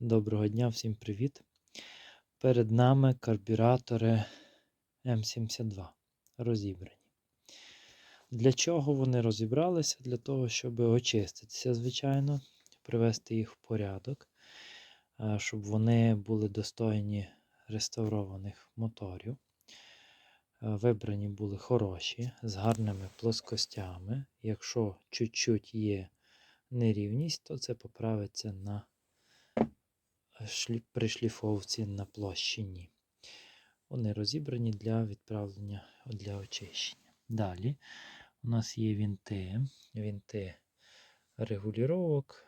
Доброго дня, всім привіт. Перед нами карбюратори М72 розібрані. Для чого вони розібралися? Для того, щоб очиститися, звичайно, привести їх в порядок, щоб вони були достойні реставрованих моторів. Вибрані були хороші, з гарними плоскостями. Якщо чуть-чуть є нерівність, то це поправиться на шлі- при шліфовці на площині. Вони розібрані для відправлення для очищення. Далі у нас є вінти, вінти регулювання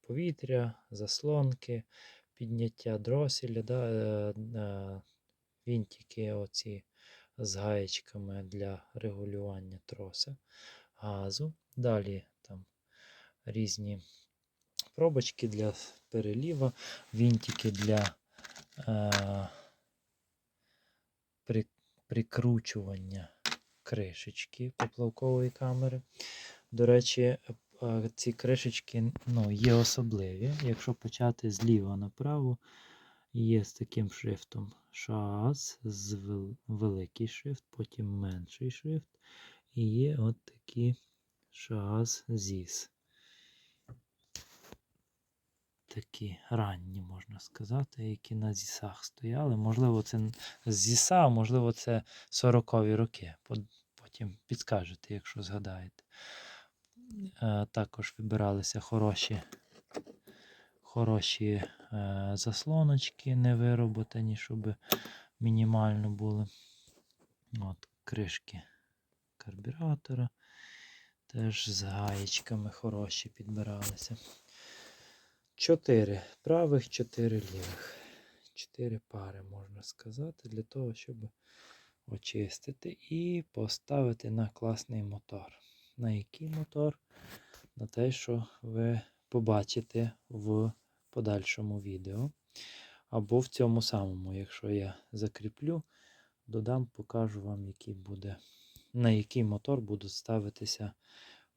повітря, заслонки, підняття дроселя, да, е, е, вінтики оці з гаєчками для регулювання троса, газу. Далі там різні пробочки для переліва, вінтики для е, при, прикручування кришечки поплавкової камери. До речі, е, ці кришечки ну, є особливі. Якщо почати зліва направо, є з таким шрифтом шас, з вел- великий шрифт, потім менший шрифт. І є от такі шас зіс такі ранні, можна сказати, які на зісах стояли. Можливо, це зіса, а можливо, це 40-ві роки. Потім підскажете, якщо згадаєте. Е, Також вибиралися хороші, хороші е, заслоночки, не вироботані, щоб мінімально були. От, кришки карбюратора. Теж з гаєчками хороші підбиралися. Чотири правих, чотири лівих. Чотири пари, можна сказати, для того, щоб очистити і поставити на класний мотор. На який мотор? На те, що ви побачите в подальшому відео. Або в цьому самому, якщо я закріплю, додам, покажу вам, який буде, на який мотор буде ставитися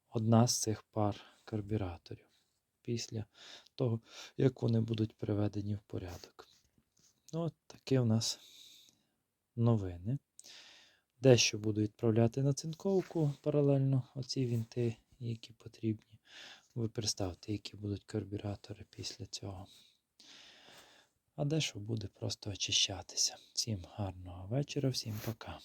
одна з цих пар карбюраторів після того, як вони будуть приведені в порядок. Ну, от такі у нас новини. Дещо буду відправляти на цинковку паралельно оці вінти, які потрібні. Ви представте, які будуть карбюратори після цього. А дещо буде просто очищатися. Всім гарного вечора, всім пока.